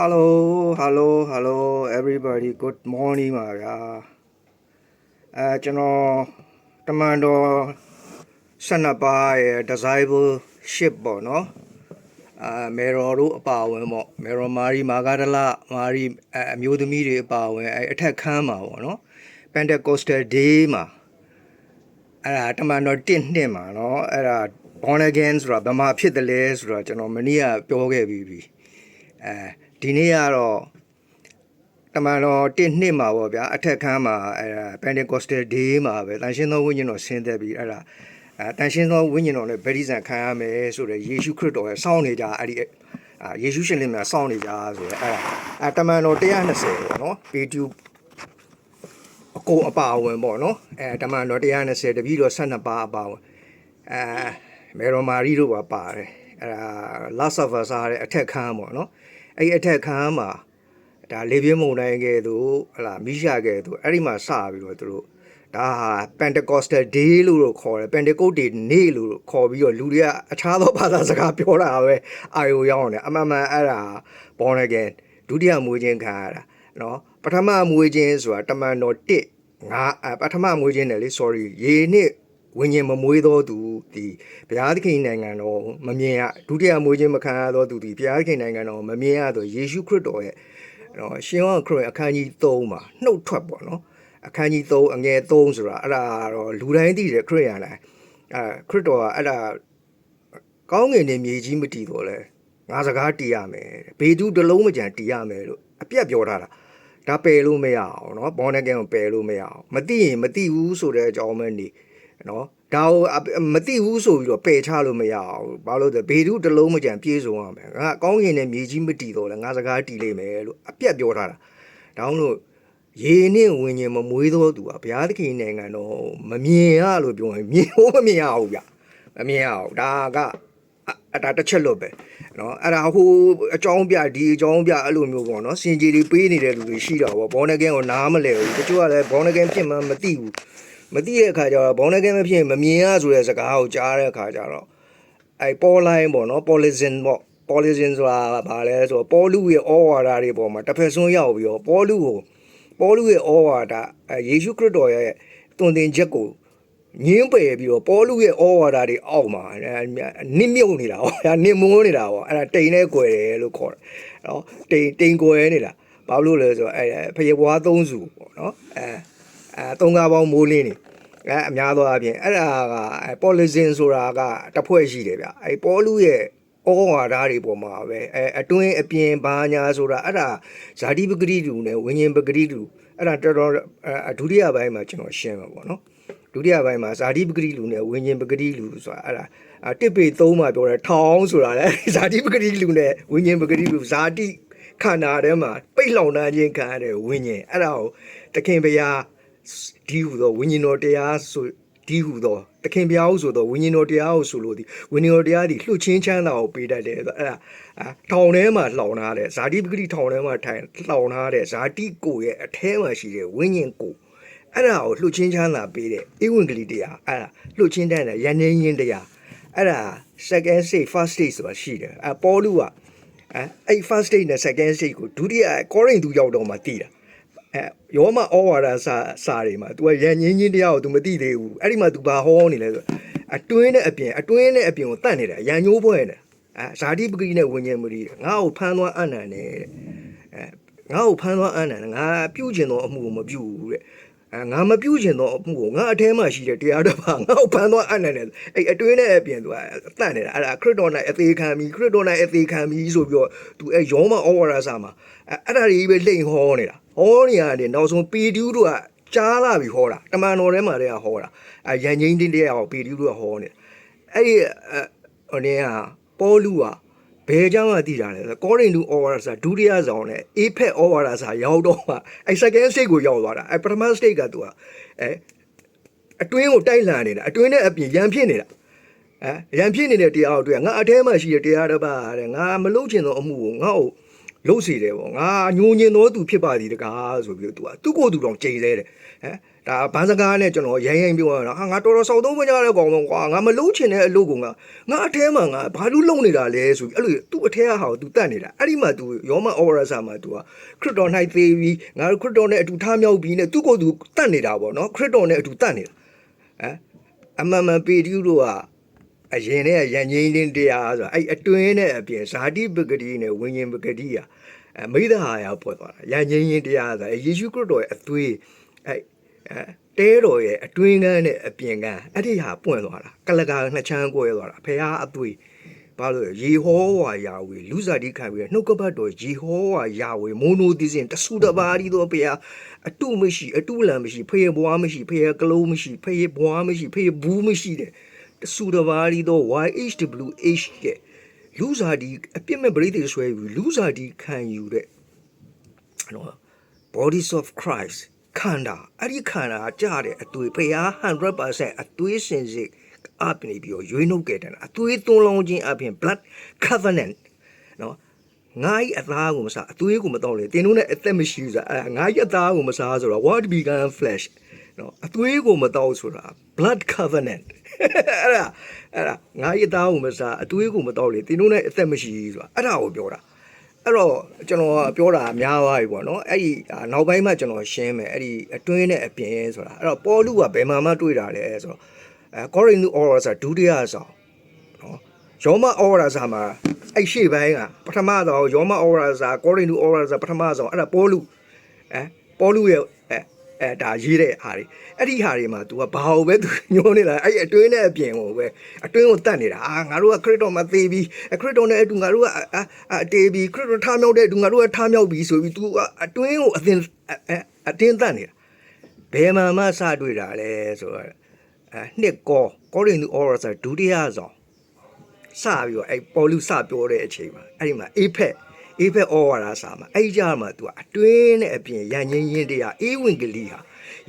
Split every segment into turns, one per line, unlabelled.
hello hello hello everybody good morning ပါဗျာအဲကျွန်တော်တမန်တော်12ပါးရဲ့ desirable ship ပေါ့နော်အာမေရော်တို့အပါအဝင်ပေါ့မေရော်မာရီမာဂဒလမာရီအအမျိုးသမီးတွေအပါအဝင်အဲအထက်ခန်းမှာပေါ့နော် Pentecostal day မှာအဲ့ဒါတမန်တော်1နှစ်မှာနော်အဲ့ဒါ born again ဆိုတာဘယ်မှာဖြစ်တယ်လဲဆိုတော့ကျွန်တော်မနေ့ကပြောခဲ့ပြီးပြီအဲ ဒီနေ့ကတော့တမန်တော်တစ်နှစ်မှာပေါ့ဗျာအထက်ခန်းမှာအဲ Pentecostal Day မှာပဲတန်ရှင်းသောဝိညာဉ်တော်ဆင်းသက်ပြီးအဲ့ဒါအဲတန်ရှင်းသောဝိညာဉ်တော်နဲ့ဗတ္တိဇံခံရမယ်ဆိုတော့ယေရှုခရစ်တော်ရဲ့စောင့်နေကြအဲ့ဒီအာယေရှုရှင်လင်မြတ်စောင့်နေကြဆိုတော့အဲ့ဒါအဲတမန်တော်120ပေါ့နော်ပေတူအကုန်အပါအဝင်ပေါ့နော်အဲတမန်တော်120တပည့်တော်12ပါးအပါအဝင်အဲမေရိုမာရီတို့ပါပါတယ်အဲဒါ last of us အားတဲ့အထက်ခန်းပေါ့နော် အဲ့ဒီအထက်ခန်းမှာဒါလေပြင်းမုန်တိုင်းကဲသူဟလာမိရှာကဲသူအဲ့ဒီမှာစပြီးတော့သူတို့ဒါဟာ Pentecostal Day လို့တော့ခေါ်တယ် Pentecost Day နေ့လို့ခေါ်ပြီးတော့လူတွေကအခြားသောဘာသာစကားပြောတာပဲအာယုံရောက်နေအမှန်မှန်အဲ့ဒါ born again ဒုတိယမွေးခြင်းခံရတာနော်ပထမမွေးခြင်းဆိုတာတမန်တော်1ငါအပထမမွေးခြင်းတယ်လေ sorry ရေနှစ် ဝိညာဉ်မမွေးသောသူဒီဘုရားသခင်နိုင်ငံတော်မမြင်ရဒုတိယမွေးခြင်းမခံရသောသူဒီဘုရားသခင်နိုင်ငံတော်မမြင်ရသောယေရှုခရစ်တော်ရဲ့နော်ရှင်ယောဟန်ခရစ်အခန်းကြီး3မှာနှုတ်ထွက်ပေါ့နော်အခန်းကြီး3အငယ်3ဆိုတာအဲ့ဒါတော့လူတိုင်းသိတယ်ခရစ်ယာန်တိုင်းအဲခရစ်တော်ကအဲ့ဒါကောင်းငင်နဲ့မြေကြီးမတည်တော့လဲငါစကားတည်ရမယ်တဲ့ဘေဒုတစ်လုံးမကြံတည်ရမယ်လို့အပြတ်ပြောထားတာဒါပယ်လို့မရအောင်เนาะဘောနဂန်ကိုပယ်လို့မရအောင်မသိရင်မသိဘူးဆိုတဲ့အကြောင်းပဲနေ နော်ဒါကိုမသိဘူးဆိုပြီးတော့ပယ်ချလို့မရအောင်ဘာလို့လဲဘေဒုတစ်လုံးမကြံပြေးဆုံးရမယ်ငါကောင်းကင်နဲ့မြေကြီးမတည်တော့လဲငါစကားတည်လိမ့်မယ်လို့အပြတ်ပြောထားတာဒါကြောင့်လို့ရေနဲ့ဝิญဉ်မမွေးသောသူကဘုရားသခင်နိုင်ငံတော့မမြင်ရလို့ပြောရင်မြင်ဖို့မမြင်ရဘူးဗျမမြင်ရအောင်ဒါကအတာတစ်ချက်လို့ပဲเนาะအဲ့ဒါဟိုအကြောင်းပြဒီအကြောင်းပြအဲ့လိုမျိုးပေါ့เนาะစင်ကြီးတွေပေးနေတဲ့လူတွေရှိတာပေါ့ဘောနဂန်ကိုနားမလဲဘူးတချို့ကလည်းဘောနဂန်ဖြစ်မှမသိဘူး မသိတဲ့အခါကျတော့ဘောင်းနေကင်းမဖြစ်မမြင်ရဆိုတဲ့စကားကိုကြားတဲ့အခါကျတော့အဲပေါ်လိုင်းပေါ့နော် polizin ပေါ့ polizin ဆိုတာဘာလဲဆိုတော့ပေါ်လူရဲ့ဩဝါဒတွေပေါ်မှာတစ်ဖက်ဆွန်းရောက်ပြီးတော့ပေါ်လူကိုပေါ်လူရဲ့ဩဝါဒယေရှုခရစ်တော်ရဲ့တွင်တင်ချက်ကိုငင်းပယ်ပြီးတော့ပေါ်လူရဲ့ဩဝါဒတွေအောက်မှာနစ်မြုပ်နေတာပေါ့။နစ်မိုးနေတာပေါ့။အဲ့ဒါတိန်နဲ့ကွယ်တယ်လို့ခေါ်တယ်။နော်တိန်တိန်ကွယ်နေတာ။ဘာလို့လဲဆိုတော့အဲဖရေဘွားသုံးစုပေါ့နော်။အဲ အဲသုံးကားပေါင်းမိုးလင်းနေအဲအများသောအားဖြင့်အဲ့ဒါကပေါ်လီဇင်ဆိုတာကတစ်ဖွဲ့ရှိတယ်ဗျအဲပေါ်လူရဲ့ဩဝါဒတွေပေါ်မှာပဲအဲအတွင်းအပြင်ဘာညာဆိုတာအဲ့ဒါဇာတိပဂတိတူနဲ့ဝิญဉ်ပဂတိတူအဲ့ဒါတော်တော်အဒုတိယပိုင်းမှာကျွန်တော်ရှင်းမှာပေါ့နော်ဒုတိယပိုင်းမှာဇာတိပဂတိလူနဲ့ဝิญဉ်ပဂတိလူဆိုတာအဲ့ဒါအတစ်ပေ3မှာပြောတယ်ထောင်းဆိုတာလေဇာတိပဂတိလူနဲ့ဝิญဉ်ပဂတိလူဇာတိခန္ဓာထဲမှာပိတ်လောင်နှခြင်းခံရတဲ့ဝิญဉ်အဲ့ဒါကိုတခင်ဘုရား ဒီဟုသောဝိညာဉ်တော်တရားဆိုဒီဟုသောတခင်ဘုရားဟုဆိုသောဝိညာဉ်တော်တရားဟုဆိုလို့ဒီဝိညာဉ်တော်တရားဒီလှုပ်ချင်းချမ်းသာကိုပေးတတ်တယ်ဆိုအဲ့ဒါထောင်ထဲမှာလှောင်ထားတယ်ဇာတိပဂတိထောင်ထဲမှာထိုင်လှောင်ထားတယ်ဇာတိကိုရဲ့အထဲမှာရှိတဲ့ဝိညာဉ်ကိုအဲ့ဒါကိုလှုပ်ချင်းချမ်းသာပေးတယ်ဧဝံဂေလိတရားအဲ့ဒါလှုပ်ချင်းတတ်တယ်ယန္နေရင်တရားအဲ့ဒါ second stage first stage ဆိုတာရှိတယ်အပေါ်လူကအဲ့ first stage နဲ့ second stage ကိုဒုတိယကောရိန္သုရောက်တော့မှတည်တာ အဲယောမဩဝါဒစာစာတွေမှာ तू ကရန်ငင်းချင်းတရားကို तू မသိသေးဘူးအဲ့ဒီမှာ तू ဘာဟောနေလဲဆိုအတွင်းနဲ့အပြင်အတွင်းနဲ့အပြင်ကိုတတ်နေတာရန်ညိုးပွဲနေအဲဇာတိပဂိနဲ့ဝิญဉ်မရီငါ့ကိုဖမ်းသွားအနံနဲ့အဲငါ့ကိုဖမ်းသွားအနံနဲ့ငါပြုတ်ကျင်သောအမှုကိုမပြုတ်ဘူးတဲ့ အဲငါမပြုတ်ကျင်သောအမှုကိုငါအထဲမှာရှိတဲ့တရားတစ်ပါးငါ့ကိုဖမ်းသွားအနံနဲ့အဲ့အတွင်းနဲ့အပြင် तू ကတတ်နေတာအဲ့ဒါခရစ်တော်၌အသေးခံပြီးခရစ်တော်၌အသေးခံပြီးဆိုပြီးတော့ तू အဲယောမဩဝါဒစာမှာအဲ့ဒါတွေပဲလိန်ဟောနေတာဟောနေရတယ်နောက်ဆုံးပီတူးတို့ကကြားလာပြီဟောတာတမန်တော်ထဲမှာတည်းကဟောတာအဲရန်ငိမ့်တင်းတရားကိုပီတူးတို့ကဟောနေတာအဲ့ဒီဟိုနေကပေါလုက ဘယ်ကြောင့်မှတည်တာလဲကောရိန္သုဩဝါဒစာဒုတိယဆောင်နဲ့အေဖက်ဩဝါဒစာရောက်တော့မှအဲ second stage ကိုရောက်သွားတာအဲပထမ stage ကသူကအဲအတွင်းကိုတိုက်လှန်နေတာအတွင်းနဲ့အပြင်ရန်ဖြစ်နေတာအဲရန်ဖြစ်နေတဲ့တရားကိုတွေ့ငါအထဲမှာရှိတဲ့တရားတစ်ပါးတဲ့ငါမလုပ်ချင်သောအမှုကိုငါ့ကိုလှုပ်စီတယ်ပေါ့ငါညိုညင်သောသူဖြစ်ပါသည်တကားဆိုပြီးတော့ तू ကသူ့ကိုယ်သူတောင်ကြိမ်သေးတယ်ဟမ် ဒါဘန်းစကားနဲ့ကျွန်တော်ရိုင်းရိုင်းပြောရတာဟာငါတော်တော်စောက်သုံးခွင့်ကြတဲ့ကောင်တော့ကွာငါမလုံးချင်တဲ့အလုပ်ကငါငါအထဲမှာငါဘာလို့လုံနေတာလဲဆိုပြီးအဲ့လိုသူ့အထဲကဟာကို तू တတ်နေတာအဲ့ဒီမှာ तू ယောမဩရစာမှာ तू ကခရစ်တော်၌သေးပြီးငါခရစ်တော်နဲ့အတူထားမြောက်ပြီးနဲ့သူ့ကိုယ် तू တတ်နေတာပေါ့နော်ခရစ်တော်နဲ့အတူတတ်နေတာဟမ်အမှန်မှန်ပေတျုတို့ကအရင်နဲ့ရန်ငိမ့်တင်းတရားဆိုတာအဲ့အတွင်းနဲ့အပြင်ဇာတိပဂတိနဲ့ဝိညာဉ်ပဂတိอ่ะအမိဒဟာရပေါ်သွားတာရန်ငိမ့်ရင်တရားဆိုတာယေရှုခရစ်တော်ရဲ့အသွေးအဲ့အဲ တဲတော်ရဲ့အတွင်းကန်းနဲ့အပြင်ကန်းအဲ့ဒီဟာပွင့်သွားတာကလကာနှစ်ချမ်းကွဲသွားတာဖះအသွေးဘာလို့လဲယေဟောဝါယာဝေလူစားတိခံပြီးနှုတ်ကပတ်တော်ယေဟောဝါယာဝေမိုနိုသီစင်တဆူတပါးဒီတော့ဖះအတုမရှိအတုလံမရှိဖះဘွားမရှိဖះကလုံးမရှိဖះဘွားမရှိဖះဘူးမရှိတဲ့တဆူတဘာလီတော့ YHWH ရဲ့လူစားဒီအပြစ်မဲ့ပရိသေဆွဲယူလူစားဒီခံယူတဲ့နော် bodies of Christ ခန္ဓာအဲ့ဒီခန္ဓာကြားတဲ့အသွေးဖျား100%အသွေးစင်စစ်အပြင်ပြီးတော့ရွေးနှုတ်ခဲ့တယ်အသွေးသွန်းလောင်းခြင်းအပြင် blood covenant နော်ငါ့အသားကိုမစားအသွေးကိုမတော့လေတင်းတို့နဲ့အသက်မရှိဘူးဆိုတာအဲငါ့အသားကိုမစားဆိုတော့ what began flesh နော်အသွေးကိုမတော့ဆိုတာ blood covenant အဲ့ဒါအဲ့ဒါငါ့အသားကိုမစားအသွေးကိုမတော့လေတင်းတို့နဲ့အသက်မရှိဘူးဆိုတာအဲ့ဒါကိုပြောတာ အဲ့တော့ကျွန်တော်ပြောတာများသွားပြီပေါ့နော်အဲ့ဒီနောက်ပိုင်းမှကျွန်တော်ရှင်းမယ်အဲ့ဒီအတွင်းနဲ့အပြင်ဆိုတာအဲ့တော့ပေါ်လူကဘယ်မှာမှတွေ့တာလဲဆိုတော့အဲကောရိန္သုဩဝါစာဒုတိယဆောင်နော်ယောမဩဝါစာမှာအဲ့ရှေ့ပိုင်းကပထမတော့ယောမဩဝါစာကောရိန္သုဩဝါစာပထမဆောင်အဲ့ဒါပေါ်လူအဲပေါ်လူရဲ့ အဲအဲဒါရေးတဲ့ဟာတွေအဲ့ဒီဟာတွေမှာ तू ကဘာလို့ပဲ तू ညှိုးနေလားအဲ့အတွင်းနဲ့အပြင်ကိုပဲအတွင်းကိုတတ်နေတာအာငါတို့ကခရစ်တော်မှာသေပြီးခရစ်တော်နဲ့အတူငါတို့ကအတေးပြီးခရစ်တော်ထားမြောက်တဲ့အတူငါတို့ကထားမြောက်ပြီးဆိုပြီး तू ကအတွင်းကိုအသင်အတင်းတတ်နေတာဘယ်မှာမှစတွေ့တာလဲဆိုတော့အဲနှစ်ကောကောရိန္သုဩဝါစာဒုတိယဆောင်စပြီးတော့အဲ့ပေါ်လူစပြောတဲ့အချိန်မှာအဲ့ဒီမှာအေဖက် အေဖက်ဩဝါဒစာမှာအဲ့ကြမှာ तू အတွင်းနဲ့အပြင်ရန်ငင်းရင်းတရားအေဝံဂေလိဟာ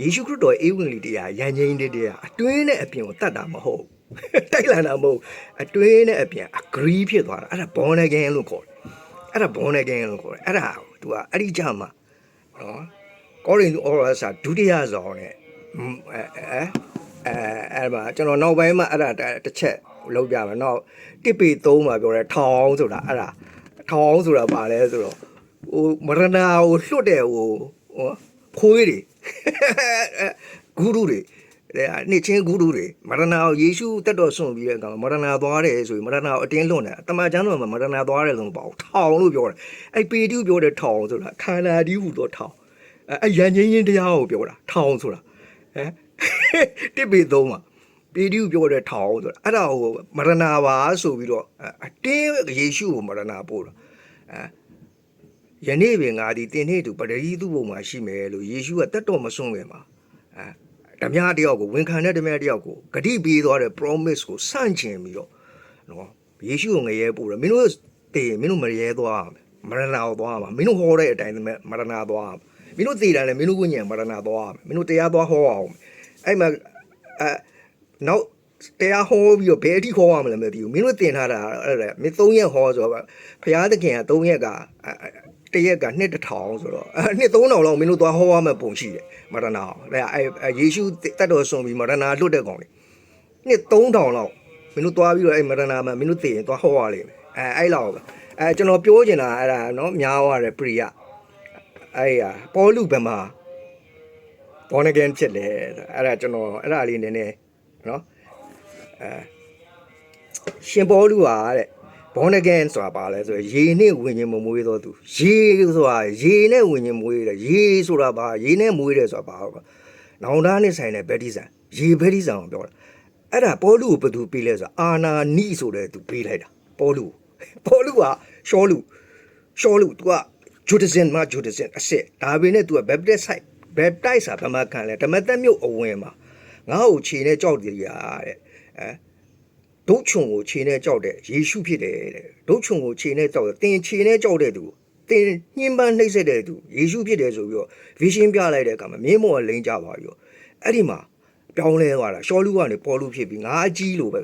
ယေရှုခရစ်တော်အေဝံဂေလိတရားရန်ငင်းတဲ့တရားအတွင်းနဲ့အပြင်ကိုတတ်တာမဟုတ်တိုက်လန်တာမဟုတ်အတွင်းနဲ့အပြင် agree ဖြစ်သွားတာအဲ့ဒါ born again လို့ခေါ်တယ်အဲ့ဒါ born again လို့ခေါ်တယ်အဲ့ဒါ तू ကအဲ့ဒီကြမှာနော်ကောရိန္သုဩဝါဒစာဒုတိယဆောင်နဲ့အဲအဲအဲအဲ့မှာကျွန်တော်နောက်ပိုင်းမှာအဲ့ဒါတစ်ချက်လောက်ပြမယ်နောက်တစ်ပေ3မှာပြောတယ်ထောင်ဆိုတာအဲ့ဒါ ထောင်ဆိုတာပါလဲဆိုတော့ဟိုမရဏကိုလွတ်တဲ့ဟိုဟိုခွေးတွေဂုရုတွေတဲ့နှစ်ချင်းဂုရုတွေမရဏကိုယေရှုတက်တော်ဆွန့်ပြီးတဲ့အခါမှာမရဏသွားတယ်ဆိုရင်မရဏကိုအတင်းလွတ်တယ်တမန်ကျမ်းတော်မှာမရဏသွားတယ်လို့မပေါ့ထောင်လို့ပြောတယ်အဲ့ပေတုပြောတဲ့ထောင်ဆိုတာခန္ဓာဒီဟုတော့ထောင်အဲ့ရန်ချင်းချင်းတရားကိုပြောတာထောင်ဆိုတာဟမ်တစ်ပေသုံးမှာပေတုပြောတဲ့ထောင်ဆိုတာအဲ့ဒါကိုမရဏပါဆိုပြီးတော့အတင်းယေရှုကိုမရဏပို့တာအဲ ယနေ့ပင်ငါဒီတင်နေသူပတရီသူ့ဘုံမှာရှိမယ်လို့ယေရှုကတတ်တော်မစွန့်ခင်မှာအဲဓမြတယောက်ကိုဝန်ခံတဲ့ဓမြတယောက်ကိုဂတိပေးသွားတဲ့ promise ကိုစန့်ကျင်ပြီးတော့နော်ယေရှုကိုငရဲပို့တယ်မင်းတို့တည်မင်းတို့မရဲသွားမရဏကိုသွားမှာမင်းတို့ဟောတဲ့အတိုင်းမရဏသွားမင်းတို့တည်တယ်လည်းမင်းတို့ဝိညာဉ်မရဏသွားမင်းတို့တရားသွားဟောအောင်အဲ့မှာအဲနောက် တရားဟောပြီးတော့ဘယ်အထိဟောရမလဲမသိဘူးမင်းတို့တင်ထားတာအဲ့ဒါမင်း၃ရက်ဟောဆိုတော့ဘုရားသခင်က၃ရက်ကတရက်ကနှစ်တစ်ထောင်ဆိုတော့အဲနှစ်3000လောက်မင်းတို့သွားဟောရမယ့်ပုံရှိတယ်မရဏအောင်အဲအဲယေရှုတတ်တော်ဆုံးပြီးမရဏလွတ်တဲ့ကောင်လေနှစ်3000လောက်မင်းတို့သွားပြီးတော့အဲမရဏမှာမင်းတို့သိရင်သွားဟောရလိမ့်မယ်အဲအဲ့လောက်အဲကျွန်တော်ပြောချင်တာအဲ့ဒါနော်များသွားတယ်ပရိယအဲ့ရပေါ်လူဘယ်မှာ born again ဖြစ်လဲအဲ့ဒါကျွန်တော်အဲ့ဒါလေးနည်းနည်းနော် အဲရှင်ပေါ်လူဟာတဲ့ born again ဆိုတာပါလဲဆိုရယ်ရေနဲ့ဝิญဉ်မမွေးတော့သူရေဆိုတာရေနဲ့ဝิญဉ်မွေးတယ်ရေဆိုတာပါရေနဲ့မွေးတယ်ဆိုတာပါတော့နောင်တနဲ့ဆိုင်တဲ့ဗက်တီဆန်ရေဗက်တီဆန်ကိုပြောတာအဲ့ဒါပေါ်လူကိုဘယ်သူပေးလဲဆိုတာအာနာနိဆိုတဲ့သူပေးလိုက်တာပေါ်လူပေါ်လူကရှောလူရှောလူ तू ကဂျူဒဇင်မှာဂျူဒဇင်အစ်စ်ဒါပေမဲ့ तू က baptist site baptist ဆိုတာဗမာခံလဲဓမ္မသက်မြို့အဝင်မှာငါ့ကိုခြေနဲ့ကြောက်တယ်ရာတဲ့ အဲဒုတ်ချုံကိုခြေနဲ့ကြောက်တဲ့ယေရှုဖြစ်တယ်တဲ့ဒုတ်ချုံကိုခြေနဲ့ကြောက်တယ်တင်ခြေနဲ့ကြောက်တဲ့သူတင်ညှင်းပန်းနှိပ်စက်တဲ့သူယေရှုဖြစ်တယ်ဆိုပြီးတော့ဗီရှင်ပြလိုက်တဲ့အခါမှာမြင်းမော်လိန်ကြပါပြီးတော့အဲ့ဒီမှာပြောင်းလဲသွားတာရှောလူကနေပေါ်လူဖြစ်ပြီးငါအကြီးလိုပဲ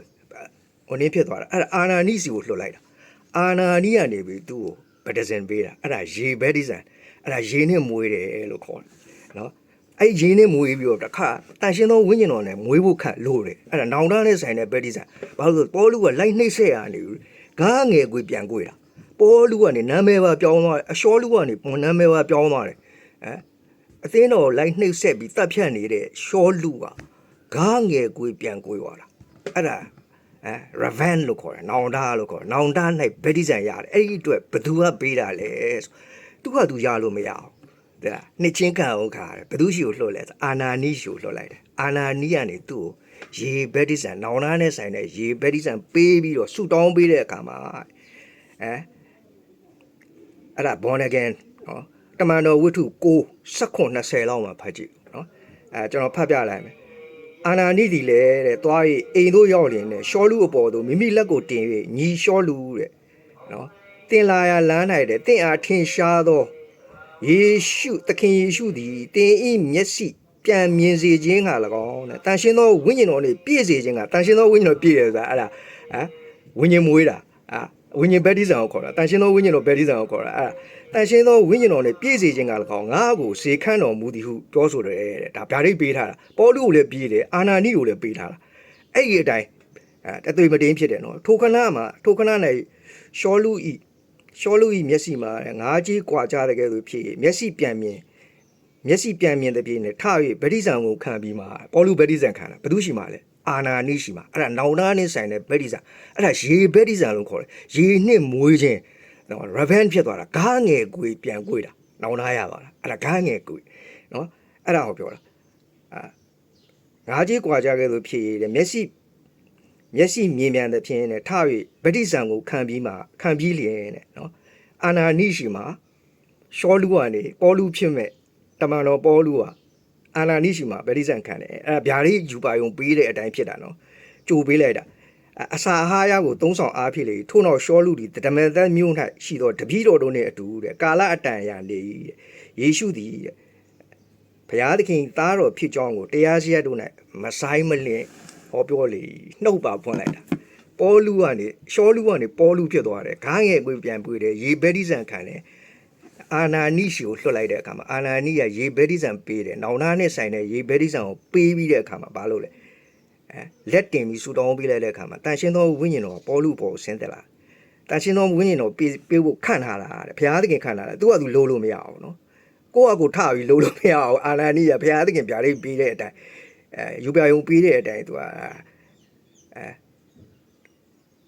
ဟိုနည်းဖြစ်သွားတာအဲ့ဒါအာနာနိစီကိုလွှတ်လိုက်တာအာနာနိကနေပြီးသူ့ကိုဗက်ဒဇင်ပေးတာအဲ့ဒါရေဘက်ဒီဇန်အဲ့ဒါရေနဲ့မွေးတယ်လို့ခေါ်တယ်နော် အဲ့ဒီရင်းနဲ့မွေးပြီးတော့တစ်ခါတန်ရှင်းသောဝိညာဉ်တော်နဲ့မွေးဖို့ခန့်လို့တယ်အဲ့ဒါနောင်တနဲ့ဆိုင်တဲ့ဗက်ဒီဆန်ဘာလို့လဲဆိုပေါ်လူကလိုက်နှိမ့်ဆက်ရနေဘူးဂားငယ်ကိုပြန်ကိုတာပေါ်လူကနေနာမည်ပါပြောင်းသွားတယ်အလျှောလူကနေနာမည်ပါပြောင်းသွားတယ်ဟမ်အသင်းတော်လိုက်နှိမ့်ဆက်ပြီးတပ်ဖြတ်နေတဲ့ရှောလူကဂားငယ်ကိုပြန်ကိုသွားတာအဲ့ဒါအဲ raven လို့ခေါ်တယ်နောင်တလို့ခေါ်တယ်နောင်တ၌ဗက်ဒီဆန်ရတယ်အဲ့ဒီအတွက်ဘသူကပေးတာလဲဆိုသူကသူရလို့မရအောင် တဲ့လားနှစ်ချင်းခံအောင်ခါတယ်ဘယ်သူရှိကိုလှုပ်လဲဆိုအာနာနီရှိကိုလှုပ်လိုက်တယ်အာနာနီကနေသူ့ကိုရေဘက်ဒီဆန်နောင်နာနဲ့ဆိုင်တဲ့ရေဘက်ဒီဆန်ပေးပြီးတော့ဆူတောင်းပေးတဲ့အခါမှာအဲအဲ့ဒါ born again နော်တမန်တော်ဝိတ္ထု6 19 20လောက်မှာဖတ်ကြည့်နော်အဲကျွန်တော်ဖတ်ပြလိုက်မယ်အာနာနီဒီလေတဲ့သွား၍အိမ်တို့ရောက်ရင်တဲ့ရှောလူအပေါ်သို့မိမိလက်ကိုတင်၍ညီရှောလူတဲ့နော်တင်လာရလမ်း၌တဲ့တင့်အားထင်ရှားသော ယေရှုသခင်ယေရှုသည်တင်ဤမျက်စိပြန်မြင်စေခြင်းက၎င်းတဲ့တန်ရှင်းသောဝိညာဉ်တော်နဲ့ပြည့်စေခြင်းကတန်ရှင်းသောဝိညာဉ်တော်ပြည့်တယ်ဆိုတာအဲ့ဒါဟမ်ဝိညာဉ်မွေးတာအာဝိညာဉ်ဘက်တိဇံကိုခေါ်တာတန်ရှင်းသောဝိညာဉ်တော်ဘက်တိဇံကိုခေါ်တာအဲ့ဒါတန်ရှင်းသောဝိညာဉ်တော်နဲ့ပြည့်စေခြင်းက၎င်းငါ့ကိုစေခန့်တော်မူသည်ဟုပြောဆိုတယ်တဲ့ဒါဗျာဒိတ်ပေးထားတာပေါလုကိုလည်းပြည့်တယ်အာနာနိကိုလည်းပေးထားတာအဲ့ဒီအတိုင်းအဲတသွေမတင်းဖြစ်တယ်နော်ထိုခဏမှာထိုခဏနဲ့ရှောလူဤ ရှောလူဤမျက်စိမှာငါးကြီးကွာကြတဲ့ကဲ့သို့ဖြစ်၍မျက်စိပြန်မြင်မျက်စိပြန်မြင်တဲ့ပြင်းနဲ့ထ၍ဗတိဇံကိုခံပြီးမှပေါ်လူဗတိဇံခံတာဘယ်သူရှိမှာလဲအာနာနိရှိမှာအဲ့ဒါနောင်နာနဲ့ဆိုင်တဲ့ဗတိဇံအဲ့ဒါရေဗတိဇံလို့ခေါ်တယ်ရေနှစ်မွေးခြင်းနော် revenge ဖြစ်သွားတာဂားငယ်ကိုပြန်ကိုတာနောင်နာရပါလားအဲ့ဒါဂားငယ်ကိုနော်အဲ့ဒါကိုပြောတာအာငါးကြီးကွာကြတဲ့ကဲ့သို့ဖြစ်၍မျက်စိ မျက်စိမြင်မြန်တဲ့ဖြင့်နဲ့ထ၍ဗတိဇံကိုခံပြီးမှခံပြီးလျင်တဲ့နော်အာနာနိရှိမှာရှောလူကနေပေါ်လူဖြစ်မဲ့တမန်တော်ပေါ်လူကအာနာနိရှိမှာဗတိဇံခံတယ်အဲဗျာဒိယူပါယုံပေးတဲ့အတိုင်းဖြစ်တာနော်ကြိုပေးလိုက်တာအစာအာဟာရကိုသုံးဆောင်အားဖြစ်လေထို့နောက်ရှောလူဒီတမန်သက်မြို့၌ရှိသောတပည့်တော်တို့နှင့်အတူတဲ့ကာလအတန်အရာနေ၏တဲ့ယေရှုသည်တဲ့ဘုရားသခင်သားတော်ဖြစ်ကြောင်းကိုတရားစရက်တို့၌မဆိုင်မလင် ဟောပြောလေနှုတ်ပါဖွင့်လိုက်တာပေါ်လူကနေရှောလူကနေပေါ်လူဖြစ်သွားတယ်ဂားငယ်ကိုပြန်ပွေတယ်ရေဘက်ဒီဇန်ခံတယ်အာနာနိရှိကိုလွှတ်လိုက်တဲ့အခါမှာအာနာနိကရေဘက်ဒီဇန်ပေးတယ်နောင်နာနဲ့ဆိုင်တဲ့ရေဘက်ဒီဇန်ကိုပေးပြီးတဲ့အခါမှာဘာလုပ်လဲအဲလက်တင်ပြီးဆူတောင်းပေးလိုက်တဲ့အခါမှာတန်ရှင်းသောဝိညာဉ်တော်ကပေါ်လူပေါ်ကိုဆင်းသက်လာတန်ရှင်းသောဝိညာဉ်တော်ပေးပေးဖို့ခန့်ထားတာတဲ့ဘုရားသခင်ခန့်ထားတာသူကသူလိုလို့မရအောင်နော်ကိုယ့်အကူထပြီးလုံးလို့မရအောင်အာနာနိယဘုရားသခင်ပြားလေးပြီးတဲ့အတိုင်း အဲယူပြယုံပြီးတဲ့အတိုင်းသူကအဲ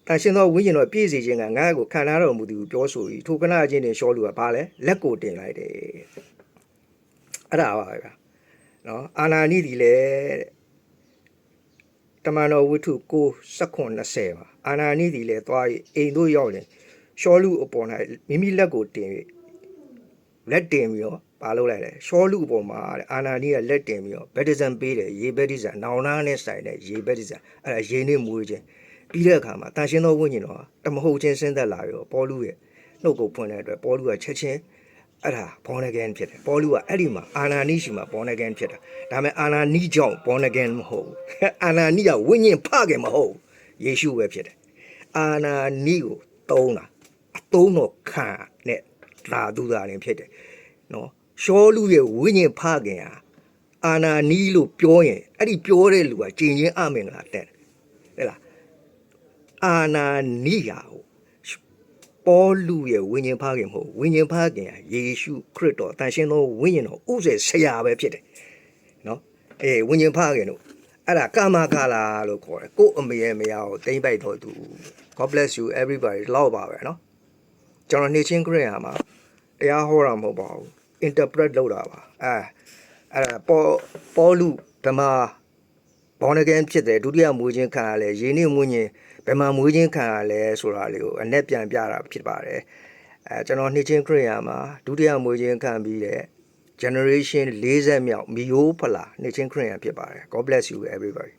တန်ရှင်သောဝိညာဉ်တော်ပြည့်စေခြင်းကငါ့ကိုခံထားတော်မူသည်ကိုပြောဆိုပြီးထိုကနာချင်းနဲ့ရှောလူကဘာလဲလက်ကိုတင်လိုက်တယ်အဲ့ဒါပါပဲဗျာနော်အာနာနိဒီလေတမန်တော်ဝိထုကို720ပါအာနာနိဒီလေသွားပြီးအိမ်တို့ရောက်ရင်ရှောလူအပေါ်၌မိမိလက်ကိုတင်၍လက်တင်ပြီးတော့ ပါလို့လိုက်တယ်ရှောလူအပေါ်မှာတဲ့အာနာနီကလက်တင်ပြီးတော့ဘက်ဒီဇန်ပေးတယ်ရေဘက်ဒီဇန်နောင်နာနဲ့ဆိုင်တဲ့ရေဘက်ဒီဇန်အဲ့ဒါရေနဲ့မွေးခြင်းပြီးတဲ့အခါမှာတန်ရှင်းသောဝိညာဉ်တော်ကတမဟုတ်ချင်းဆင်းသက်လာပြီးတော့ပေါ်လူရဲ့နှုတ်ကိုဖွင့်တဲ့အတွက်ပေါ်လူကချက်ချင်းအဲ့ဒါ born again ဖြစ်တယ်ပေါ်လူကအဲ့ဒီမှာအာနာနီရှိမှာ born again ဖြစ်တာဒါပေမဲ့အာနာနီကြောင့် born again မဟုတ်ဘူးအာနာနီကဝိညာဉ်ဖခင်မဟုတ်ဘူးယေရှုပဲဖြစ်တယ်အာနာနီကိုတုံးတာအတုံးတော်ခံနဲ့လာသူတာလည်းဖြစ်တယ်နော် ရှောလူရဲ့ဝိညာဉ်ဖခင်ဟာအာနာနီးလို့ပြောရင်အဲ့ဒီပြောတဲ့လူကကျင်ချင်းအမင်္ဂလာတက်တယ်ဟဲ့လားအာနာနီးဟာကိုပေါ်လူရဲ့ဝိညာဉ်ဖခင်မဟုတ်ဝိညာဉ်ဖခင်ဟာယေရှုခရစ်တော်တန်ရှင်းသောဝိညာဉ်တော်ဥစေဆရာပဲဖြစ်တယ်နော်အေးဝိညာဉ်ဖခင်တို့အဲ့ဒါကာမကာလာလို့ခေါ်တယ်ကို့အမေရဲ့မယားကိုတိမ့်ပိုက်တော်သူ God bless you everybody လောက်ပါပဲနော်ကျွန်တော်နေချင်းခရစ်ယာန်မှာတရားဟောတာမဟုတ်ပါဘူး interpret လုပ်တာပါအဲအဲ့ဒါပေါ်ပေါ်လူဗမာဘောနဂန်ဖြစ်တယ်ဒုတိယမွေးခြင်းခံရလဲရင်းနှီးမွေးခြင်းဗမာမွေးခြင်းခံရလဲဆိုတာလေးကိုအ내ပြန်ပြတာဖြစ်ပါတယ်အဲကျွန်တော်နှစ်ချင်းခရစ်ယာန်မှာဒုတိယမွေးခြင်းခံပြီးတဲ့ generation 40မြောက်မီယိုးဖလာနှစ်ချင်းခရစ်ယာန်ဖြစ်ပါတယ် God bless you everybody